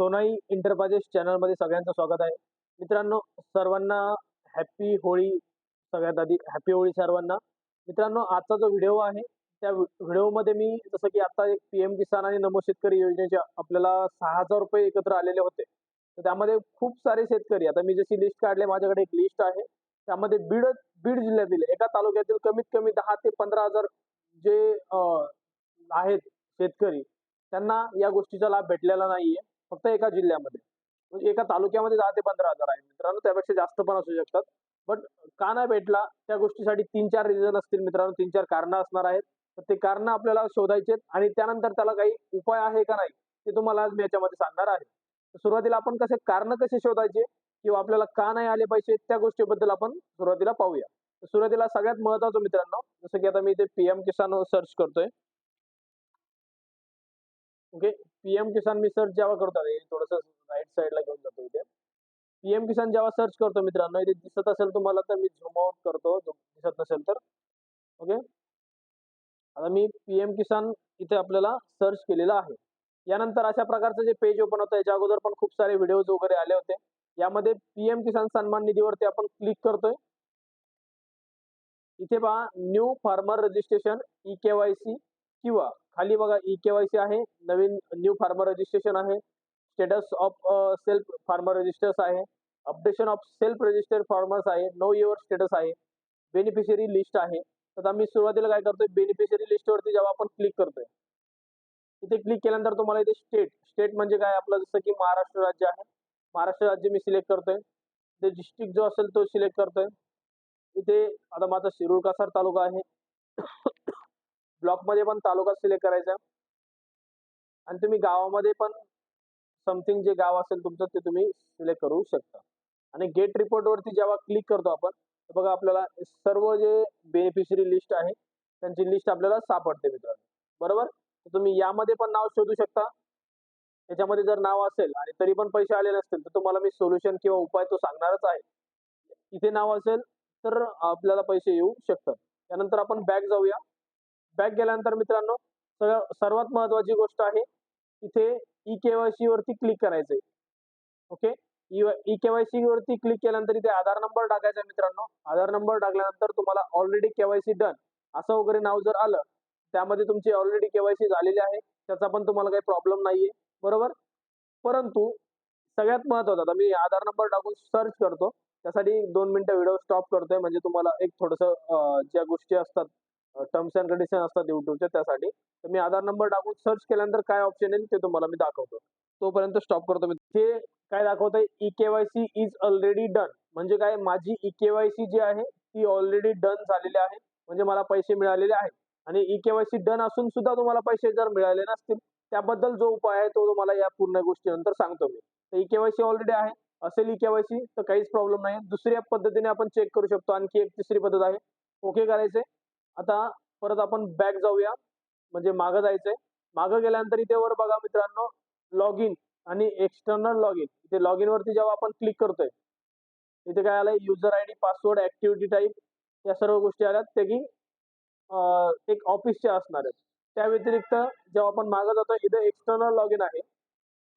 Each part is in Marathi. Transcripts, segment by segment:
सोनाई इंटरप्राइजेस चॅनलमध्ये सगळ्यांचं स्वागत आहे. मित्रांनो सर्वांना हॅपी होळी सगळ्यात आधी. हॅपी होळी सर्वांना. मित्रांनो आजचा जो व्हिडिओ आहे त्या व्हिडिओमध्ये मी जसं की आता एक पी एम किसान आणि नमो शेतकरी योजनेचे आपल्याला सहा हजार रुपये एकत्र आलेले होते. तर त्यामध्ये खूप सारे शेतकरी आता मी जशी लिस्ट काढली माझ्याकडे एक लिस्ट आहे. त्यामध्ये बीड बीड जिल्ह्यातील एका तालुक्यातील कमीत कमी दहा ते पंधरा हजार जे आहेत शेतकरी त्यांना या गोष्टीचा लाभ भेटलेला नाहीये. फक्त एका जिल्ह्यामध्ये. म्हणजे एका तालुक्यामध्ये दहा ते पंधरा हजार आहे मित्रांनो त्यापेक्षा जास्त पण असू शकतात. बट का नाही भेटला त्या गोष्टीसाठी तीन चार रिझन असतील मित्रांनो. तीन चार कारणं असणार आहेत. तर ते कारणं आपल्याला शोधायचे आणि त्यानंतर त्याला काही उपाय आहे का नाही ते तुम्हाला आज मी याच्यामध्ये सांगणार आहे. सुरुवातीला आपण कसे कारण कसे शोधायचे किंवा आपल्याला का नाही आले पाहिजे त्या गोष्टीबद्दल आपण सुरुवातीला पाहूया. सुरुवातीला सगळ्यात महत्वाचं मित्रांनो जसं की आता मी इथे पीएम किसान सर्च करतोय. ओके पीएम किसान मी सर्च जेव्हा करतो हे थोडस राईट साईडला घेऊन जातो इथे. पीएम किसान जेव्हा सर्च करतो मित्रांनो इथे दिसत असेल तुम्हाला तर मी झूम आउट करतो दिसत नसेल तर. ओके आता मी पीएम किसान इथे आपल्याला सर्च केलेलं आहे. यानंतर अशा प्रकारचं जे पेज ओपन होतं याच्या अगोदर पण खूप सारे व्हिडिओज वगैरे आले होते. यामध्ये पीएम किसान सन्मान निधीवरती आपण क्लिक करतोय. इथे पहा new farmer registration E KYC किंवा खाली बघा ई केवायसी आहे नवीन न्यू फार्मर रजिस्ट्रेशन आहे status of self farmer registers आहे updation of self registered farmers आहे नो युअर स्टेटस आहे बेनिफिशियरी लिस्ट आहे. तर आम्ही सुरुवातीला काय करतोय बेनिफिशियरी लिस्टवरती जेव्हा आपण क्लिक करतोय इथे क्लिक केल्यानंतर तुम्हाला इथे स्टेट स्टेट म्हणजे काय? आपलं जसं की महाराष्ट्र राज्य आहे. महाराष्ट्र राज्य मी सिलेक्ट करतोय. इथे डिस्ट्रिक्ट जो असेल तो सिलेक्ट करतोय. इथे आता माझा शिरूर कासार तालुका आहे. ब्लॉकमध्ये पण तालुका सिलेक्ट करायचा. आणि तुम्ही गावामध्ये पण समथिंग जे गाव असेल तुमचं ते तुम्ही सिलेक्ट करू शकता. आणि गेट रिपोर्ट वरती जेव्हा क्लिक करतो आपण तर बघा आपल्याला सर्व जे बेनिफिशरी लिस्ट आहे त्यांची लिस्ट आपल्याला सापडते मित्रांनो. बरोबर? तर तुम्ही यामध्ये पण नाव शोधू शकता. त्याच्यामध्ये जर नाव असेल आणि तरी पण पैसे आले नसतील तर तुम्हाला मी सोल्युशन किंवा उपाय तो सांगणारच आहे. इथे नाव असेल तर आपल्याला पैसे येऊ शकतात. त्यानंतर आपण बॅक जाऊया. बॅक गेल्यानंतर मित्रांनो सगळं सर्वात महत्वाची गोष्ट आहे इथे ई केवायसी वरती क्लिक करायचंय. ओके ई केवायसी वरती क्लिक केल्यानंतर इथे आधार नंबर टाकायचा मित्रांनो. आधार नंबर टाकल्यानंतर तुम्हाला ऑलरेडी केवायसी डन असं वगैरे नाव जर आलं त्यामध्ये तुमची ऑलरेडी केवायसी झालेली आहे त्याचा पण तुम्हाला काही प्रॉब्लेम नाहीये. बरोबर? परंतु सगळ्यात महत्वाचं आता मी आधार नंबर टाकून सर्च करतो. त्यासाठी दोन मिनिटं व्हिडिओ स्टॉप करतोय. म्हणजे तुम्हाला एक थोडस ज्या गोष्टी असतात टर्म्स अँड कंडिशन असतात युट्यूबच्या त्यासाठी. तर मी आधार नंबर टाकून सर्च केल्यानंतर काय ऑप्शन येईल ते तुम्हाला मी दाखवतो. तोपर्यंत स्टॉप करतो मी. हे काय दाखवतंय? E KYC is already done म्हणजे काय? माझी ई केवायसी जी आहे ती ऑलरेडी डन झालेली आहे. म्हणजे मला पैसे मिळालेले आहेत. आणि ई केवायसी डन असून सुद्धा तुम्हाला पैसे जर मिळाले नसतील त्याबद्दल जो उपाय आहे तो तुम्हाला या पूर्ण गोष्टीनंतर सांगतो मी. तर ई केवायसी ऑलरेडी आहे. असेल ई केवायसी तर काहीच प्रॉब्लेम नाही दुसऱ्या पद्धतीने आपण चेक करू शकतो. आणखी एक तिसरी पद्धत आहे. ओके करायचे आता परत आपण बॅक जाऊया. म्हणजे मागं जायचंय. मागं गेल्यानंतर इथे वर बघा मित्रांनो लॉग इन आणि एक्सटर्नल लॉग इन इथे लॉग इन वरती जेव्हा आपण क्लिक करतोय इथे काय आलंय? User I D password activity type या सर्व गोष्टी आल्या ते की एक ऑफिसच्या असणार आहेत. त्या व्यतिरिक्त जेव्हा आपण मागं जातो इथे एक्सटर्नल लॉग इन आहे.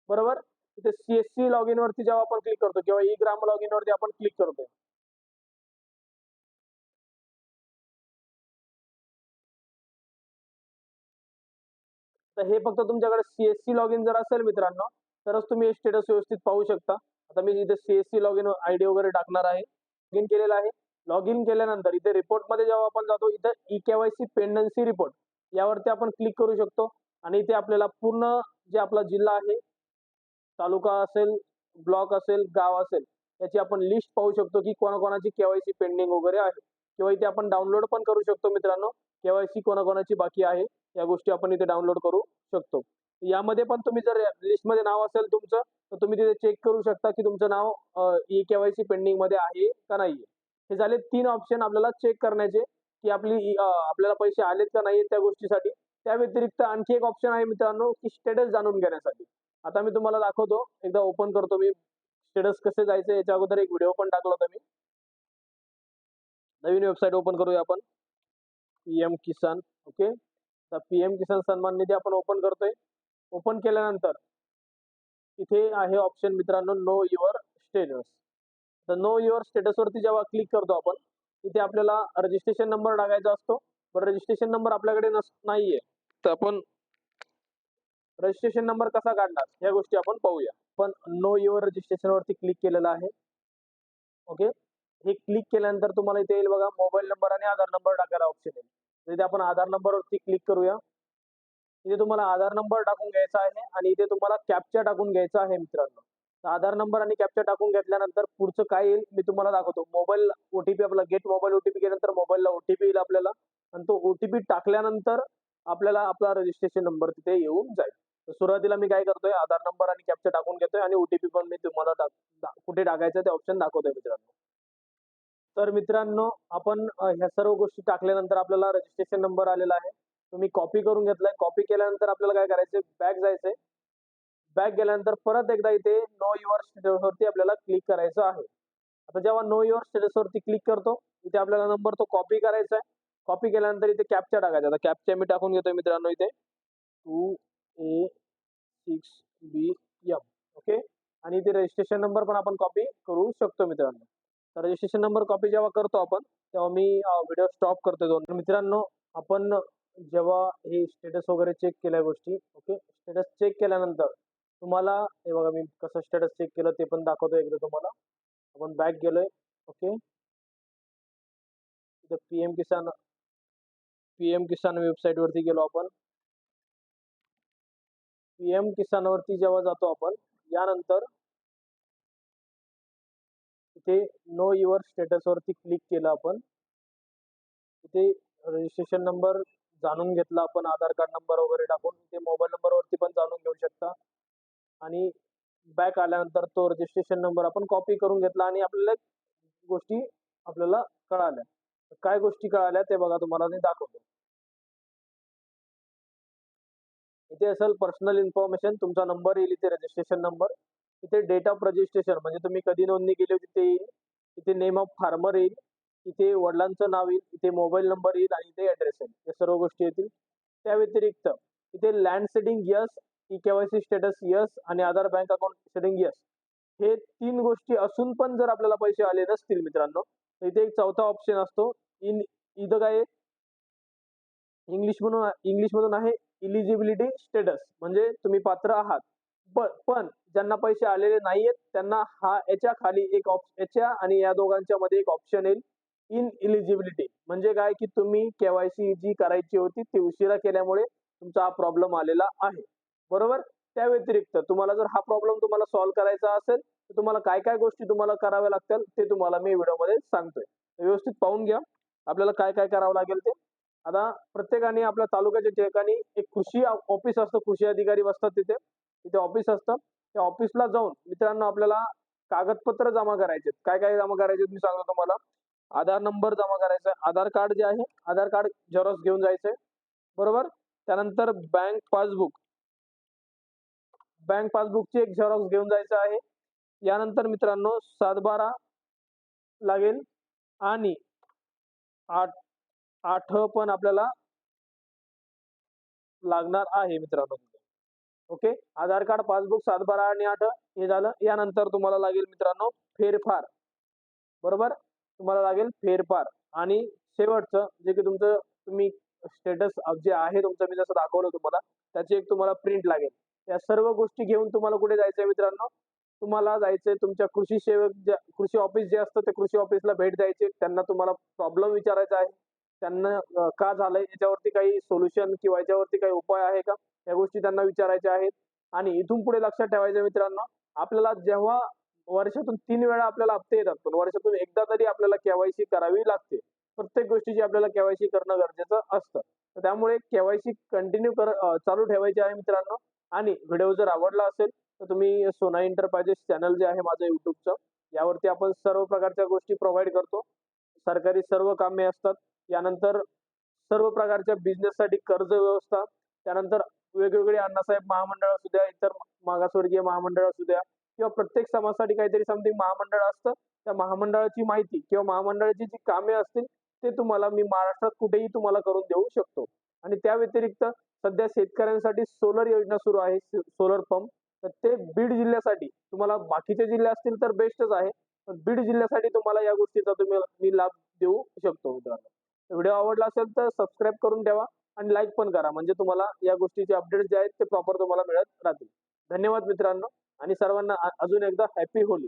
बरोबर? इथे सीएससी लॉग इन वरती जेव्हा आपण क्लिक करतो किंवा ई ग्राम लॉग इन वरती आपण क्लिक करतोय. तर हे फक्त तुमच्याकडे सीएससी लॉग इन जर असेल मित्रांनो तरच तुम्ही हे स्टेटस व्यवस्थित पाहू शकता. आता मी इथे CSC log in I D वगैरे टाकणार आहे. लॉग इन केलेलं आहे. लॉग इन केल्यानंतर इथे रिपोर्टमध्ये जेव्हा आपण जातो इथे ई केवायसी पेंडन्सी रिपोर्ट यावरती आपण क्लिक करू शकतो. आणि इथे आपल्याला पूर्ण जे आपला जिल्हा आहे तालुका असेल ब्लॉक असेल गाव असेल त्याची आपण लिस्ट पाहू शकतो की कोणाकोणाची केवायसी पेंडिंग वगैरे आहे. किंवा इथे आपण डाउनलोड पण करू शकतो मित्रांनो. केवायसी कोणाकोणाची बाकी आहे. या गोष्टी आपण इथे डाउनलोड करू शकतो. यामध्ये पण तुम्ही जर लिस्टमध्ये नाव असेल तुमचं तर तुम्ही तिथे चेक करू शकता की तुमचं नाव ई केवायसी पेंडिंगमध्ये आहे का नाही हे झाले तीन ऑप्शन आपल्याला चेक करण्याचे की आपली आपल्याला पैसे आलेत का नाही त्या गोष्टीसाठी. त्या व्यतिरिक्त आणखी एक ऑप्शन आहे मित्रांनो की स्टेटस जाणून घेण्यासाठी. आता मी तुम्हाला दाखवतो एकदा ओपन करतो मी. स्टेटस कसे जायचं याच्या अगोदर एक व्हिडिओ पण टाकला होता मी. नवीन वेबसाईट ओपन करूया आपण. पी एम किसान ओके तर पीएम किसान सन्मान निधी आपण ओपन करतोय. ओपन केल्यानंतर इथे आहे ऑप्शन मित्रांनो नो युअर स्टेटस तर नो युअर स्टेटस वरती जेव्हा क्लिक करतो आपण इथे आपल्याला रजिस्ट्रेशन नंबर टाकायचा असतो. पण रजिस्ट्रेशन नंबर आपल्याकडे नस नाहीये. तर आपण रजिस्ट्रेशन नंबर कसा काढणार या गोष्टी आपण पाहूया. पण नो युअर रजिस्ट्रेशन वरती क्लिक केलेलं आहे. ओके हे क्लिक केल्यानंतर तुम्हाला इथे येईल बघा मोबाईल नंबर आणि आधार नंबर टाकायला ऑप्शन येईल. इथे आपण आधार नंबर वरती क्लिक करूया. इथे तुम्हाला आधार नंबर टाकून घ्यायचा आहे आणि इथे तुम्हाला कॅप्चा टाकून घ्यायचा आहे मित्रांनो. तर आधार नंबर आणि कॅप्चा टाकून घेतल्यानंतर पुढचं काय येईल मी तुम्हाला दाखवतो. मोबाईल ओटीपी आपला गेट मोबाईल ओटीपी केल्यानंतर मोबाईलला ओटीपी येईल आपल्याला आणि तो ओटीपी टाकल्यानंतर आपल्याला आपला रजिस्ट्रेशन नंबर तिथे येऊन जाईल. तर सुरुवातीला मी काय करतोय? आधार नंबर आणि कॅप्चा टाकून घेतोय आणि ओटीपी पण मी तुम्हाला कुठे टाकायचं ते ऑप्शन दाखवतोय मित्रांनो. तर मित्रांनो आपण ह्या सर्व गोष्टी टाकल्यानंतर आपल्याला रजिस्ट्रेशन नंबर आलेला आहे. तुम्ही कॉपी करून घेतलाय. कॉपी केल्यानंतर आपल्याला काय करायचंय? बॅक जायचंय. बॅक गेल्यानंतर परत एकदा इथे नो युअर स्टेटस वरती आपल्याला क्लिक करायचं आहे. आता जेव्हा नो युअर स्टेटस वरती क्लिक करतो इथे आपल्याला नंबर तो कॉपी करायचा आहे. कॉपी केल्यानंतर इथे कॅपचा टाकायचा आता कॅपचा मी टाकून घेतोय मित्रांनो इथे. Two A six B M okay आणि इथे रजिस्ट्रेशन नंबर पण आपण कॉपी करू शकतो मित्रांनो. रजिस्ट्रेशन नंबर कॉपी जेव्हा करतो आपण तेव्हा मी व्हिडिओ स्टॉप करतो दोन. मित्रांनो आपण जेव्हा हे स्टेटस वगैरे चेक केल्या गोष्टी ओके स्टेटस चेक केल्यानंतर तुम्हाला हे बघा मी कसं स्टेटस चेक केलं ते पण दाखवतो एकदा तुम्हाला. आपण बॅक गेलोय ओके तिथं P M Kisan P M Kisan website वरती गेलो आपण. पी एम किसान वरती जेव्हा जातो आपण यानंतर इथे नो युअर स्टेटस वरती क्लिक केलं आपण. इथे रजिस्ट्रेशन नंबर जाणून घेतला आपण आधार कार्ड नंबर वगैरे टाकून. इथे मोबाईल नंबरवरती पण जाणून घेऊ शकता. आणि बॅक आल्यानंतर तो रजिस्ट्रेशन नंबर आपण कॉपी करून घेतला आणि आपल्याला गोष्टी आपल्याला कळाल्या. काय गोष्टी कळाल्या ते बघा तुम्हाला मी दाखवतो. इथे असेल पर्सनल इन्फॉर्मेशन तुमचा नंबर येईल इथे रजिस्ट्रेशन नंबर इथे डेट ऑफ रजिस्ट्रेशन म्हणजे तुम्ही कधी नोंदणी केली होती ते येईल इथे नेम ऑफ फार्मर येईल इथे वडिलांचं नाव येईल इथे मोबाईल नंबर येईल आणि इथे ऍड्रेस येईल. या सर्व गोष्टी येतील. त्या व्यतिरिक्त इथे land seeding yes e KYC status yes आणि Aadhaar bank account seeding yes हे तीन गोष्टी असून पण जर आपल्याला पैसे आले नसतील मित्रांनो तर इथे एक चौथा ऑप्शन असतो. इन इथं काय इंग्लिश म्हणून इंग्लिश मधून आहे इलिजिबिलिटी स्टेटस म्हणजे तुम्ही पात्र आहात. पण पण ज्यांना पैसे आलेले नाहीयेत त्यांना हा याच्या खाली एक ऑप्शन याच्या आणि या दोघांच्या मध्ये एक ऑप्शन येईल इन इलिजिबिलिटी म्हणजे काय? की तुम्ही केवायसी जी करायची होती ती उशिरा केल्यामुळे तुमचा हा प्रॉब्लेम आलेला आहे. बरोबर? त्या व्यतिरिक्त तुम्हाला जर हा प्रॉब्लेम तुम्हाला सॉल्व्ह करायचा असेल तर तुम्हाला काय काय गोष्टी तुम्हाला कराव्या लागतील ते तुम्हाला मी व्हिडिओमध्ये सांगतोय. व्यवस्थित पाहून घ्या आपल्याला काय काय करावं लागेल ते. आता प्रत्येकाने आपल्या तालुक्याच्या ठिकाणी एक कृषी ऑफिस असतं कृषी अधिकारी बसतात तिथे. इथे ऑफिस असतं. त्या ऑफिसला जाऊन मित्रांनो आपल्याला कागदपत्र जमा करायचे काय काय जमा करायचे मी सांगतो तुम्हाला. आधार नंबर जमा करायचा आधार कार्ड जे आहे आधार कार्ड झेरॉक्स घेऊन जायचंय बरोबर? त्यानंतर बँक पासबुक बँक पासबुकची एक झेरॉक्स घेऊन जायचं आहे. यानंतर मित्रांनो सातबारा लागेल. आणि आठ आठ पण आपल्याला लागणार आहे मित्रांनो. ओके? आधार कार्ड पासबुक सातबारा आणि आठ हे झालं. यानंतर तुम्हाला लागेल मित्रांनो फेरफार. बरोबर? तुम्हाला लागेल फेरफार. आणि शेवटचं जे की तुमचं तुम्ही स्टेटस जे आहे तुमचं मी जसं दाखवलं तुम्हाला त्याची एक तुम्हाला प्रिंट लागेल. या सर्व गोष्टी घेऊन तुम्हाला कुठे जायचंय मित्रांनो? तुम्हाला जायचंय तुमच्या कृषी सेवक ज्या कृषी ऑफिस जे असतं त्या कृषी ऑफिसला भेट द्यायची. त्यांना तुम्हाला प्रॉब्लेम विचारायचा आहे. त्यांना का झालंय? याच्यावरती काही सोल्युशन किंवा याच्यावरती काही उपाय आहे का? या गोष्टी त्यांना विचारायच्या आहेत. आणि इथून पुढे लक्षात ठेवायचं मित्रांनो आपल्याला जेव्हा वर्षातून तीन वेळा आपल्याला हप्ते येतात पण वर्षातून एकदा तरी आपल्याला केवायसी करावी लागते. प्रत्येक गोष्टीची आपल्याला केवायसी करणं गरजेचं असतं. तर त्यामुळे केवायसी कंटिन्यू कर चालू ठेवायची आहे मित्रांनो. आणि व्हिडिओ जर आवडला असेल तर तुम्ही सोना इंटरप्राइजेस चॅनल जे आहे माझं युट्यूबचं यावरती आपण सर्व प्रकारच्या गोष्टी प्रोव्हाइड करतो. सरकारी सर्व कामे असतात. यानंतर सर्व प्रकारच्या बिझनेससाठी कर्ज व्यवस्था त्यानंतर वेगवेगळे अण्णासाहेब महामंडळ असू द्या इतर मागासवर्गीय महामंडळ असू द्या किंवा प्रत्येक समाजासाठी काहीतरी समथिंग महामंडळ असतं त्या महामंडळाची माहिती किंवा महामंडळाची जी कामे असतील ते तुम्हाला मी महाराष्ट्रात कुठेही तुम्हाला करून देऊ शकतो. आणि त्या व्यतिरिक्त सध्या शेतकऱ्यांसाठी सोलर योजना सुरू आहे सोलर पंप तर ते बीड जिल्ह्यासाठी तुम्हाला बाकीचे जिल्हे असतील तर बेस्टच आहे. बीड जिल्ह्यासाठी तुम्हाला या गोष्टीचा तुम्ही मी लाभ देऊ शकतो मित्रांनो. व्हिडिओ आवडला असेल तर सबस्क्राईब करून ठेवा आणि लाईक पण करा. म्हणजे तुम्हाला या गोष्टीचे अपडेट्स जे आहेत ते प्रॉपर तुम्हाला मिळत राहतील. धन्यवाद मित्रांनो आणि सर्वांना अजून एकदा हॅपी होली.